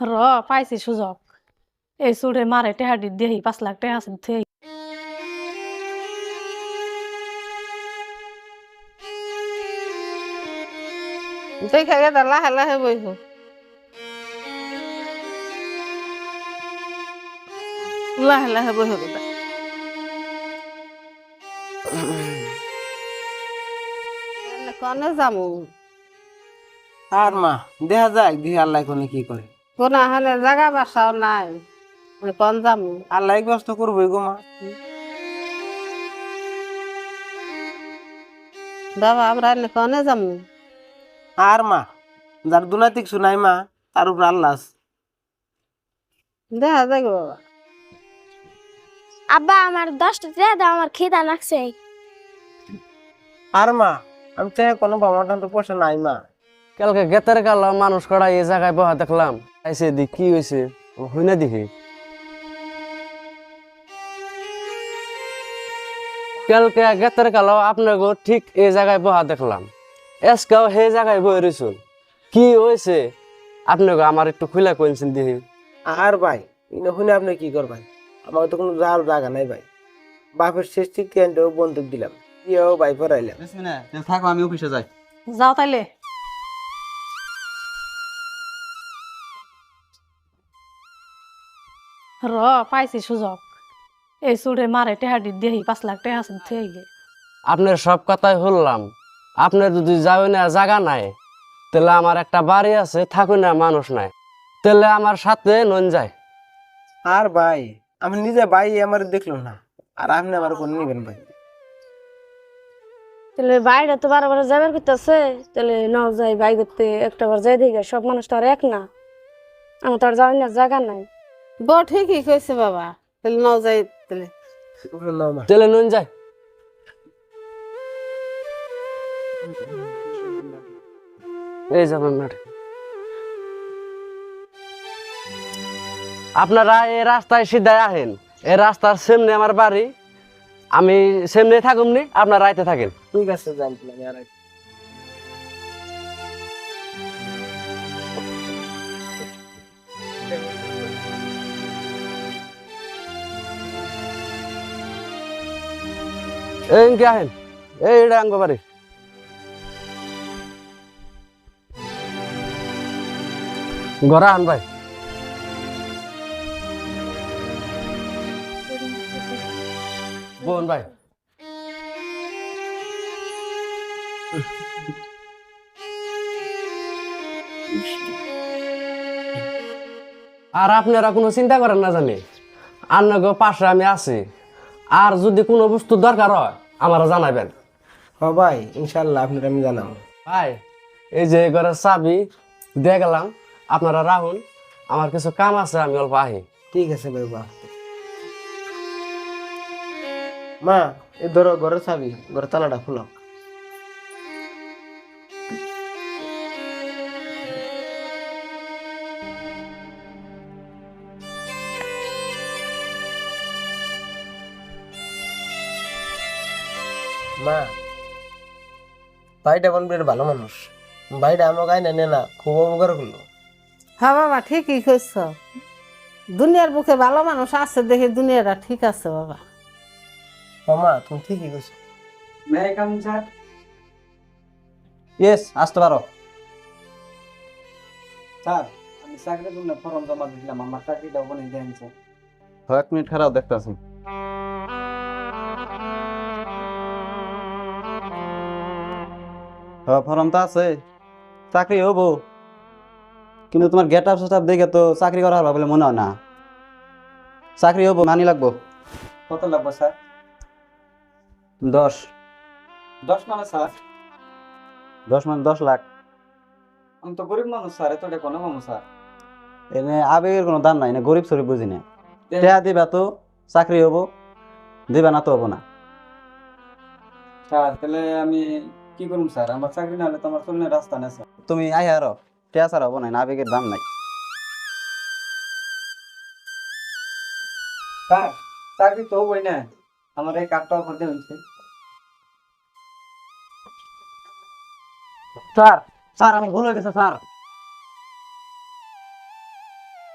র পাইছি সুযোগ। এই চুড়ে মারে টেহাডি দেহি পাঁচ লাখ টাকা আছে থুই দেখা গেছে লাহে লাহে বইব লাহে লাহে বইব বেটা কনে যামু আর মা দেখা যাক দিহি আল্লাহ কোনে কি করে কোন হানে জায়গা বাসাও নাই। আমি কন যামু? আল্লাহ কষ্ট করবই গো মা। বাবা আমরা এনে কনে যামু? আর মা যার দুনাতিক শুনাই মা তার উপর আল্লাহ। দেখা যাক বাবা। আব্বা আমার দশটা দিয়ে দাও আমার খিদা লাগছে। আর মা আমি তো কোনো বাবা তো পয়সা নাই মা। কালকে গেতের কাল মানুষ কড়া এই জায়গায় বহা দেখলাম। আইসে দি কি হয়েছে হই না দেখি। কালকে গেতের কাল আপনাকে ঠিক এই জায়গায় বহা দেখলাম। এসকাও সেই জায়গায় বই রয়েছুন কি হয়েছে আপনাকে আমার একটু খুলে কইছেন দেখি। আর ভাই ইনো শুনে আপনি কি করবেন আমার তো কোনো যাওয়ার জায়গা নাই ভাই। বাপের শেষ ঠিক বন্দুক দিলাম। ইয়েও ভাই পড়াইলাম থাকো আমি অফিসে যাই। যাও তাইলে। র পাইছি সুযোগ। এই চুড়ে মারে টেহাডি দেহি পাঁচ লাখ টাকা আছে থুই আপনার সব কথাই শুনলাম। আপনার যদি যাবে না জায়গা নাই তাহলে আমার একটা বাড়ি আছে থাকুন না মানুষ নাই। তাহলে আমার সাথে নন যায়। আর ভাই আমি নিজে ভাই আমার দেখল না। আর আপনি আমার কোন নিবেন ভাই? তাহলে বাইরে তো বারবার যাবার করতেছে তাহলে ন যাই বাই করতে একটা বার যাই দিকে সব মানুষ তো আর এক না। আমার তো আর যাওয়ার না জায়গা নাই। বউ ঠিকই কইছে বাবা? তাহলে ন যাই তাহলে। তাহলে নন যায় এই যাবেন ম্যাডাম আপনারা এই রাস্তায় সিধায় আহেন। এই রাস্তার সামনে আমার বাড়ি। আমি সামনে থাকুমনি আপনারা রাইতে থাকেন। ঠিক আছে আর এই আহেন। এই এটা আঙ্গ বাড়ি। গড়া আন ভাই। বোন ভাই। আর আপনারা কোনো চিন্তা করেন না জানি। আপনাকে পাশে আমি আছি। আর যদি কোনো বস্তু দরকার হয় আমারা জানাবেন। হ্যাঁ ভাই ইনশাল্লাহ আপনার আমি জানাব। ভাই এই যে ঘরের চাবি দেখলাম গেলাম আপনারা রাহুল আমার কিছু কাম আছে আমি অল্প আহি। ঠিক আছে ভাই বা মা এই ধরো ঘরের চাবি ঘরের তালাটা খুলো। মা ভাইটা বন বিরাট ভালো মানুষ? ভাইটা আমাকে আইনা নে না খুব উপকার করল। হ্যাঁ বাবা ঠিকই কইছ। দুনিয়ার বুকে ভালো মানুষ আছে দেখে দুনিয়াটা ঠিক আছে বাবা। ও মা তুমি ঠিকই কইছো। ইয়েস আসতে পারো। স্যার আমি চাকরির জন্য ফর্ম জমা দিলাম আমার চাকরিটা ওখানে দিয়ে আনছে এক মিনিট খারাপ দেখতেছি। ফর্ম তো আছে, চাকরি হব। কিন্তু তোমার গেট আপ সেট দেখে তো চাকরি করা হবে বলে মনে হয় না। চাকরি হব, মানি লাগবো। কত লাগবে স্যার? দশ। দশ মানে স্যার? দশ মানে দশ লাখ। আমি তো গরিব মানুষ স্যার এত কোনো মানুষ স্যার। এনে আবেগের কোনো দাম নাই, না গরিব সরিব বুঝি না। টেয়া দিবা তো, চাকরি হব, দিবা না তো হব না। স্যার, তাহলে আমি কি করুম স্যার? আমার চাকরি না হলে তোমার চলনে রাস্তা নেই স্যার। তুমি আই আর টেয়া স্যার হব না আবেগের দাম নাই। স্যার চাকরি তো হবই না। আমার এই কার্ডটা করতে হচ্ছে স্যার স্যার আমি ভুল হয়ে গেছে স্যার।